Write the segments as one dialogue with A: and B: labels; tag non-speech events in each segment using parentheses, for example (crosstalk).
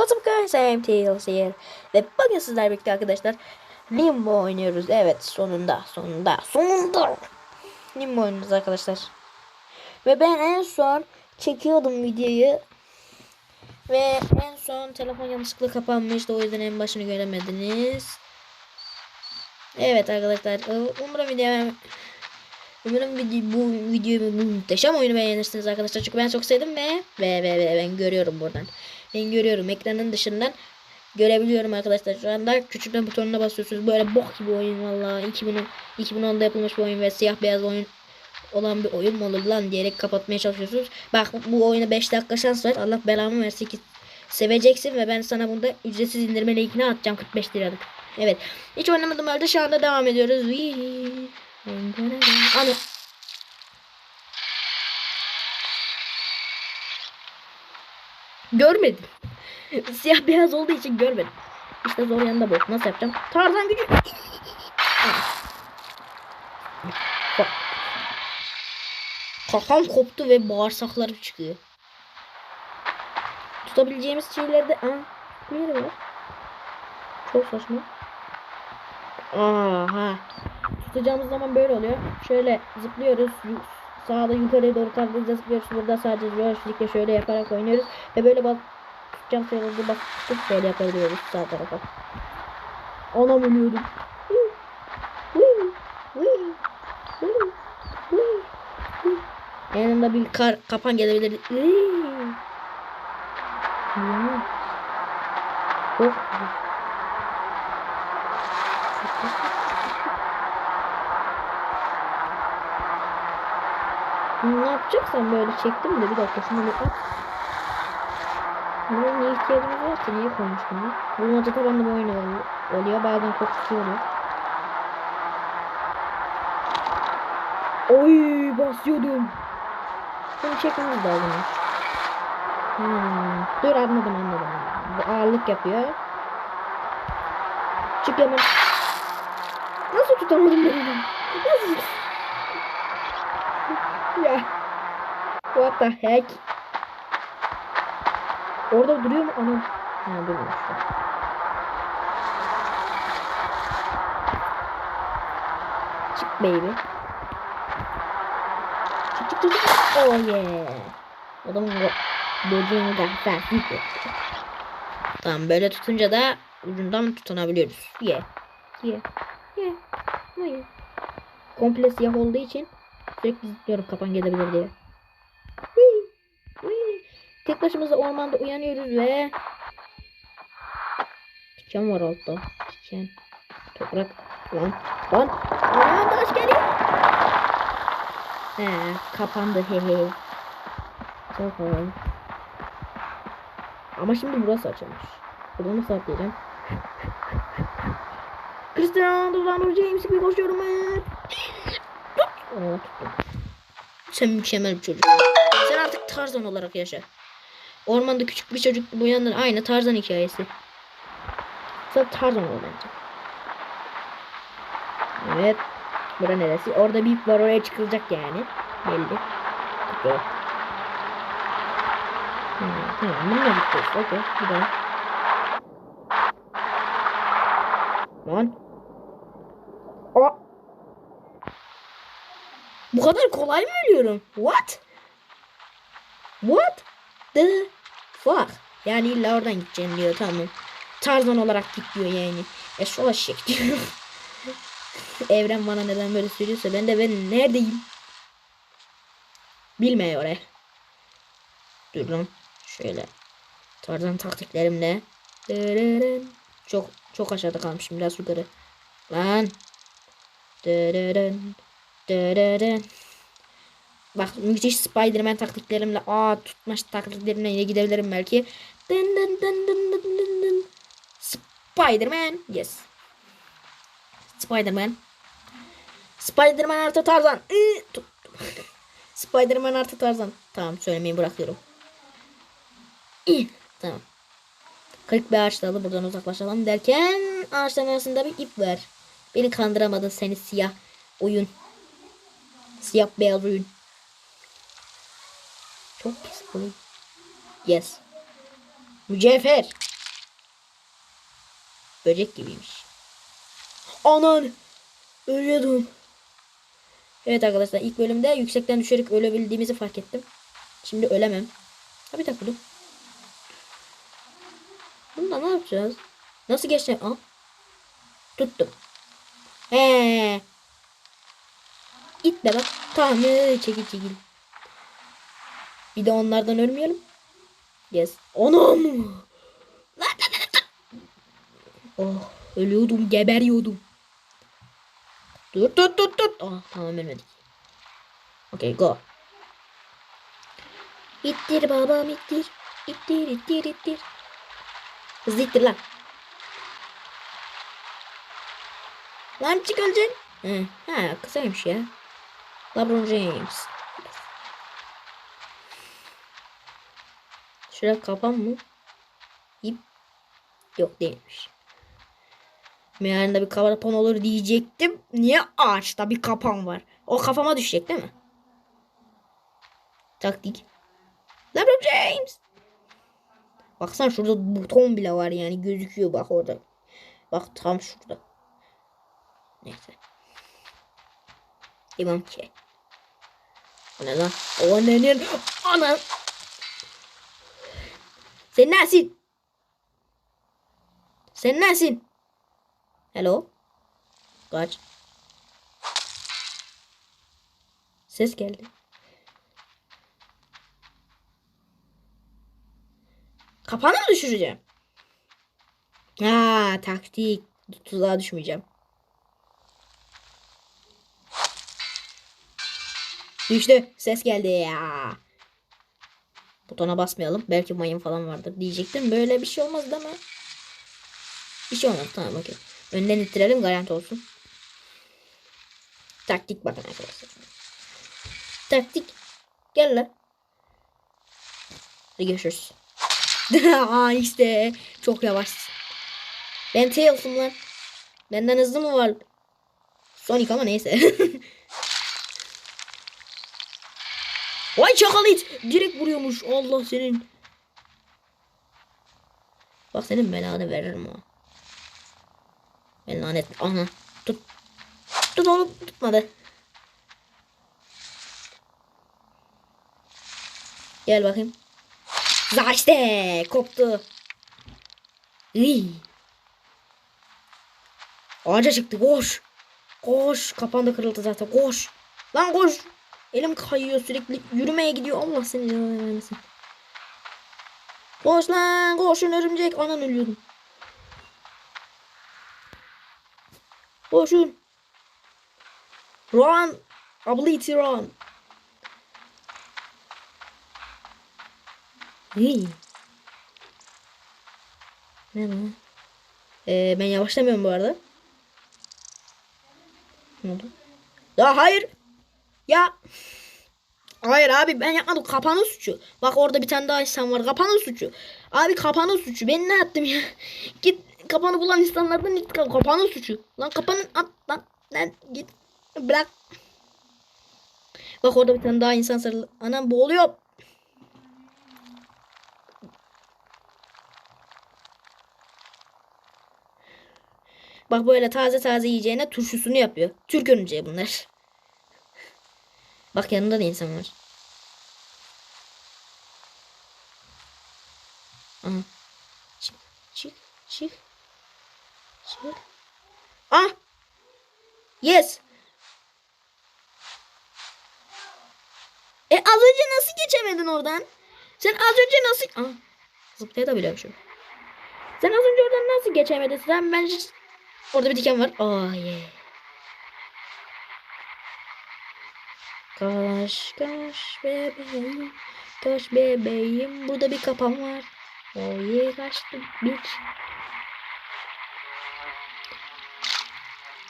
A: What's up guys? I am here. Ve bugün sizlerle birlikte arkadaşlar Limbo oynuyoruz. Evet sonunda sonunda sonunda Limbo oynuyoruz arkadaşlar. Ve ben en son çekiyordum videoyu. Ve en son telefon yanlışlıkla kapanmıştı. O yüzden en başını göremediniz. Evet arkadaşlar. e, Umarım video Umarım video, bu videoyu bu muhteşem oyunu beğenirsiniz arkadaşlar. Çünkü ben çok sevdim ve ve ve, ve ben görüyorum buradan. Ben görüyorum ekranın dışından görebiliyorum arkadaşlar. Şu anda küçükten butonuna basıyorsunuz. Böyle bok gibi oyun valla. 2010 2010'da yapılmış bir oyun ve siyah beyaz oyun olan bir oyun mu olur lan diyerek kapatmaya çalışıyorsunuz. Bak bu oyuna 5 dakika şans var. Allah belamı versin ki seveceksin ve ben sana bunda ücretsiz indirme linkini atacağım 45 liralık. Evet. Hiç oynamadım öyle şu anda devam ediyoruz. Ana. Görmedim. Siyah beyaz olduğu için görmedim. İşte zor yanında bu. Nasıl yapacağım? Tarzan gücü. Kafam koptu ve bağırsaklarım çıkıyor. Tutabileceğimiz şeylerde... Aa, yere var. Çok saçma. Aha. Tutacağımız zaman böyle oluyor. Şöyle zıplıyoruz. Sağda yukarıya doğru kaldırınca zıplıyoruz. Burada sadece joystickle şöyle yaparak oynuyoruz. Ve böyle bak tutacağım sayılırdı bak tutup böyle yapabiliyoruz sağ tarafa. Anam ölüyordum. Yanında bir kar kapan gelebilir. Çok Ne yapacaksan böyle çektim de bir dakika şunu bir at. Buna niye ihtiyacımız var ki? Niye koymuş bunu? Bulmaca tabanlı bir oyun oluyor. Bazen kokusu oluyor. Oy basıyordum. Bunu çekmemiz lazım. Hmm. Dur anladım anladım. Bu ağırlık yapıyor. Çık hemen. Nasıl tutamadım ben? Nasıl? Ya. What the heck? Orada duruyor mu? Anam. Ha durmuş. Çık baby. Çık çık çık. Oh yeah. Adamın bu böceğin gazetesi. Tamam böyle tutunca da ucundan tutunabiliyoruz. Yeah. Yeah. Oh yeah. Komple siyah olduğu için sürekli zıplıyorum kapan gelebilir diye. Tek başımıza ormanda uyanıyoruz ve Diken var altta. Diken. Toprak. Lan. Lan. Lan taş geliyor. He kapandı he he. Çok havalı. Ama şimdi burası açılmış. Burada nasıl atlayacağım? (laughs) Cristiano Ronaldo James gibi koşuyorum ben. Aa, tuttum. Sen mükemmel bir çocuk. Sen artık Tarzan olarak yaşa. Ormanda küçük bir çocuk bu aynı Tarzan hikayesi. Sen Tarzan ol bence. Evet. Bura neresi? Orada bir var oraya çıkılacak yani. Belli. Okey. Hmm, tamam bununla gideceğiz. Okey. Bir daha. Lan. Aa. Bu kadar kolay mı ölüyorum? What? What the fuck? Yani illa oradan gideceğim diyor tamam. Tarzan olarak git diyor yani. E şu eşek diyor. Evren bana neden böyle söylüyorsa ben de ben neredeyim? Bilmiyor oraya. Dur lan. Şöyle. Tarzan taktiklerimle. Çok çok aşağıda kalmışım biraz yukarı. Lan. Dırırın. Bak müthiş Spiderman taktiklerimle aa tutmaş taktiklerimle yine gidebilirim belki. Dın dın dın dın dın dın dın. Spiderman. Yes. Spiderman. Spiderman artı Tarzan. Spiderman artı Tarzan. Tamam söylemeyi bırakıyorum. Tamam. Kırık bir ağaç dalı buradan uzaklaşalım derken ağaçların arasında bir ip var. Beni kandıramadın seni siyah oyun. Siyah beyaz oyun. Çok pis oyun. Yes. Mücevher. Böcek gibiymiş. Anan. Ölüyordum. Evet arkadaşlar ilk bölümde yüksekten düşerek ölebildiğimizi fark ettim. Şimdi ölemem. Ha bir dakika dur. Bunda ne yapacağız? Nasıl geçeceğim? Aa. Tuttum. He. İt de bak. Tamam ee, çekil çekil. Bir de onlardan ölmeyelim. Yes. Anam. Oh, ölüyordum, geberiyordum. Dur dur dur dur. Ah, tamam ölmedik. Okay, go. İttir babam ittir. İttir ittir ittir. Hızlı ittir lan. Lan çık öleceksin. He, ha kısaymış ya. LeBron James. Şuraya kapan mı? İp. Yok değilmiş. Meğerinde bir kapan olur diyecektim. Niye ağaçta bir kapan var? O kafama düşecek değil mi? Taktik. LeBron James. Baksana şurada buton bile var yani gözüküyor bak orada. Bak tam şurada. Neyse. İmam ki. O ne lan? O nenin? Ana. Sen nesin? Sen nesin? Hello? Kaç. Ses geldi. Kapanı mı düşüreceğim? Ha taktik. Tuzağa düşmeyeceğim. Düştü. Ses geldi ya. Butona basmayalım. Belki mayın falan vardır diyecektim. Böyle bir şey olmaz değil mi? Bir şey olmaz. Tamam okey. Önden ittirelim garanti olsun. Taktik bakın arkadaşlar. Taktik. Gel lan. Hadi görüşürüz. (laughs) Aa işte. Çok yavaş. Ben Tails'ım lan. Benden hızlı mı var? Sonic ama neyse. (laughs) Vay çakal it. Direkt vuruyormuş. Allah senin. Bak senin belanı veririm ha. Ben lanet. Ana. Tut. Tut oğlum. Tutmadı. Gel bakayım. Za işte. Koptu. İyi. Ağaca çıktı. Koş. Koş. Kapan da kırıldı zaten. Koş. Lan koş. Elim kayıyor sürekli. Yürümeye gidiyor. Allah seni canına vermesin. Koş lan. Koşun örümcek. Anan ölüyordum. Koşun. Run. Ability run. İyi. Ne lan? Ee, ben yavaşlamıyorum bu arada. Ne oldu? Ya hayır. Ya. Hayır abi ben yapmadım. Kapanın suçu. Bak orada bir tane daha insan var. Kapanın suçu. Abi kapanın suçu. Ben ne yaptım ya? (laughs) Git kapanı bulan insanlardan git kapanın suçu. Lan kapanın at lan. Lan git. Bırak. Bak orada bir tane daha insan sarılı. Anam boğuluyor. Bak böyle taze taze yiyeceğine turşusunu yapıyor. Türk örümceği bunlar. Bak yanında da insan var. Aha. Çık, çık, çık. Çık. Ah! Yes. E az önce nasıl geçemedin oradan? Sen az önce nasıl... Ah. Zıplayabiliyormuşum. Sen az önce oradan nasıl geçemedin? Sen ben... Orada bir diken var. Oh yeah. Kaş kaş bebeğim. Kaş bebeğim. Burada bir kapan var. Yeah kaçtım. Bitch.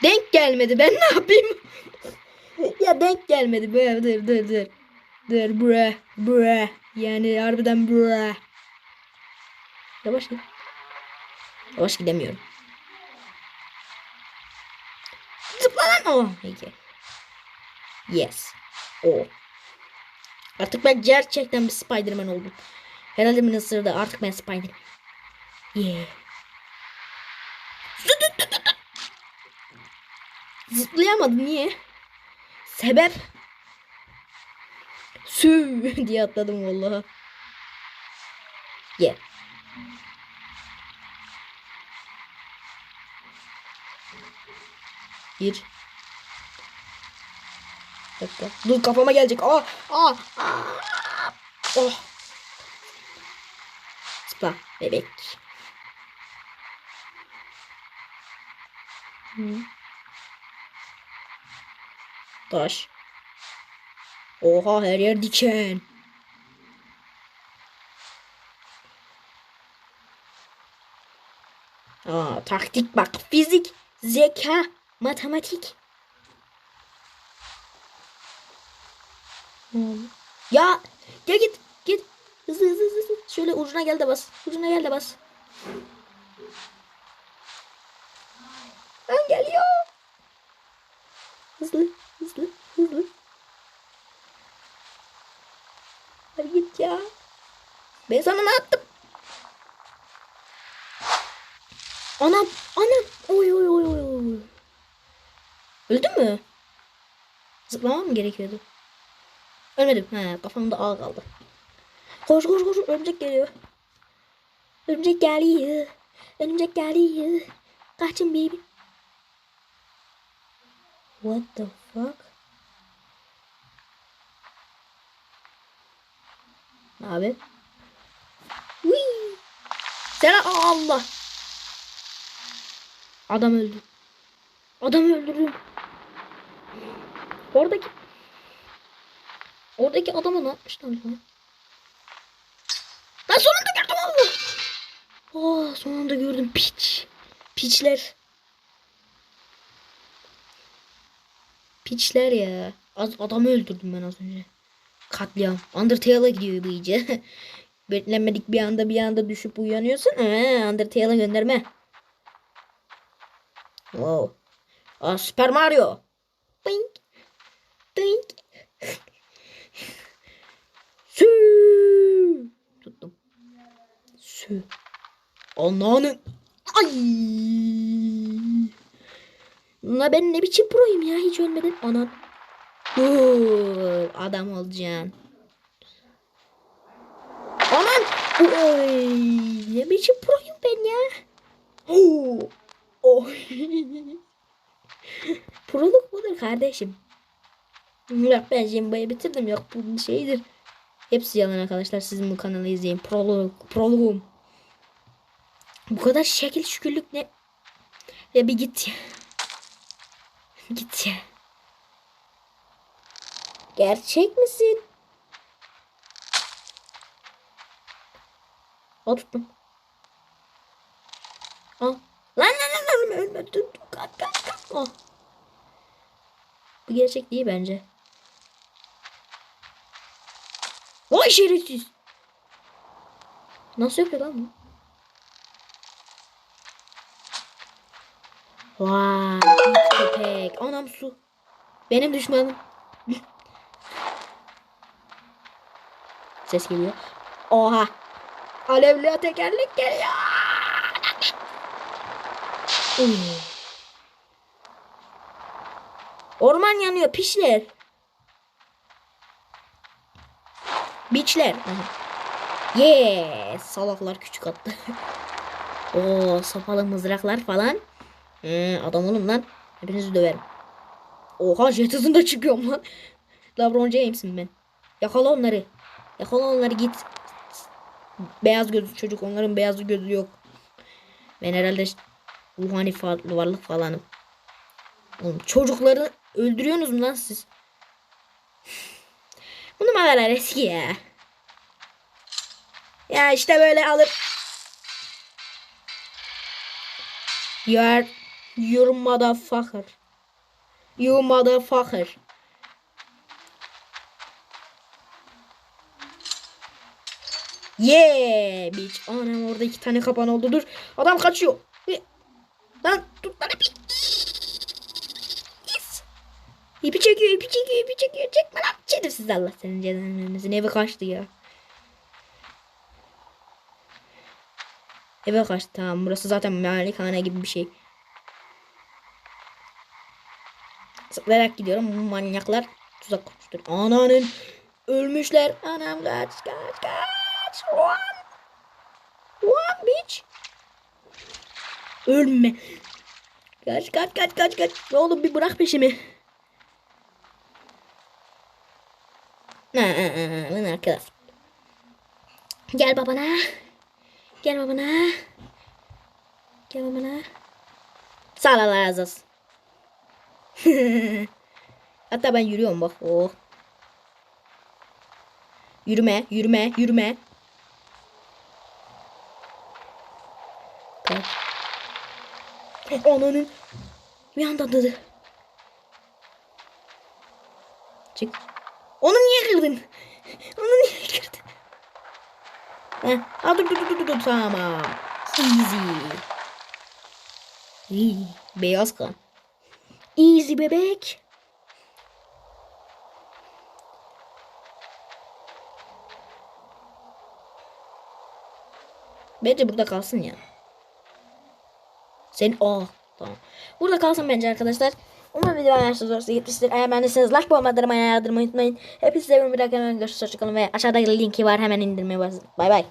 A: Denk gelmedi. Ben (laughs) ne yapayım? ya denk gelmedi. Dur dur dur dur. Dur bre bre. Yani harbiden bre. Yavaş git. Yavaş gidemiyorum. Zıpla lan. Oh, peki. Yes. O. Artık ben gerçekten bir Spiderman oldum. Herhalde beni ısırdı. Artık ben Spiderman. Yeah. Zıplayamadı niye? Sebep? Sü (laughs) diye atladım vallahi. Ye. Bir. Dakika. Dur kafama gelecek. Aa, aa. Oh. Zıpla bebek. Hı. Taş. Oha her yer diken. Aa, taktik bak. Fizik, zeka, matematik. Ya gel git git. Hızlı hızlı hızlı. Şöyle ucuna gel de bas. Ucuna gel de bas. Ben geliyor. Hızlı hızlı hızlı. Hadi git ya. Ben sana ne yaptım? Anam anam. Oy oy oy oy. Öldün mü? Zıplamam mı gerekiyordu? Ölmedim. He, kafamda ağ kaldı. Koş koş koş. Örümcek geliyor. Örümcek geliyor. Örümcek geliyor. Kaçın baby. What the fuck? Abi. Whee! Selam Allah. Adam öldü. Adam öldürdüm. Oradaki Oradaki adamı ne yapmışlar lan? Lan sonunda gördüm Allah. Oh, sonunda gördüm piç. Piçler. Piçler ya. Az adamı öldürdüm ben az önce. Katliam. Undertale'a gidiyor bu iyice. (laughs) Beklenmedik bir anda bir anda düşüp uyanıyorsun. Ee, Undertale'a gönderme. Wow. Aa, Super Mario. Bink. Bink. Sü. Tuttum. Sü. Ananı. Ay. La ben ne biçim proyum ya hiç ölmedim. Anan. Dur. Adam olacaksın. Aman. Oy. Ne biçim proyum ben ya. Oo. Oy. Proluk budur kardeşim. Yok ben Jimba'yı bitirdim. Yok bu şeydir. Hepsi yalan arkadaşlar. Sizin bu kanalı izleyin. Prolog. Prologum. Bu kadar şekil şükürlük ne? Ya bir git ya. (laughs) Git ya. Gerçek misin? Al tuttum. Al. Lan lan lan lan ölme dur dur kalk kalk kalk. Al. Bu gerçek değil bence. Vay şerefsiz. Nasıl yapıyor lan bu? Vay it köpek. Anam su. Benim düşmanım. Ses geliyor. Oha. Alevli tekerlek geliyor. Orman yanıyor pişler. Biçler. Yes. Salaklar küçük attı. (laughs) Oo sopalı mızraklar falan. Ee, adam olun lan. Hepinizi döverim. Oha jet hızında çıkıyorum lan. LeBron James'im ben. Yakala onları. Yakala onları git. Beyaz gözlü çocuk. Onların beyaz gözü yok. Ben herhalde ruhani varlık falanım. Oğlum çocukları öldürüyorsunuz mu lan siz? (sighs) Bu numaralar eski ya. Ya işte böyle alıp You are your motherfucker. You motherfucker. Yeah bitch. Anam orada iki tane kapan oldu. Dur. Adam kaçıyor. Lan tut lan ipi. Yes. İpi çekiyor, ipi çekiyor, ipi çekiyor. Çekme lan. Şerefsiz Allah senin cezanı vermesin. Eve kaçtı ya. Eve kaçtı tamam. Burası zaten malikane gibi bir şey. Zıplayarak gidiyorum. Manyaklar tuzak kurmuştur. Ananın ölmüşler. Anam kaç kaç kaç. Run. Run bitch. Ölme. Kaç kaç kaç kaç kaç. Oğlum bir bırak peşimi. Ne arkadaş. Gel babana. Gel babana. Gel babana. Sağ ol Allah razı olsun. (laughs) Hatta ben yürüyorum bak. Oh. Yürüme, yürüme, yürüme. Tamam. Ananın bir anda dadı. Çık. Onu niye kırdın? Onu niye kırdın? Heh. Aa, dur dur dur dur dur tamam. Easy. Beyaz kan. Easy bebek. Bence burada kalsın ya. Sen o tamam. Burada kalsın bence arkadaşlar. Umarım video beğenirsiniz. Gitmiştir. Eğer beğendiyseniz like bombalarımı ayarlamayı unutmayın. Hepinize seviyorum. Bir dakika hemen görüşürüz. Hoşçakalın ve aşağıda linki var. Hemen indirmeye basın. Bay bay.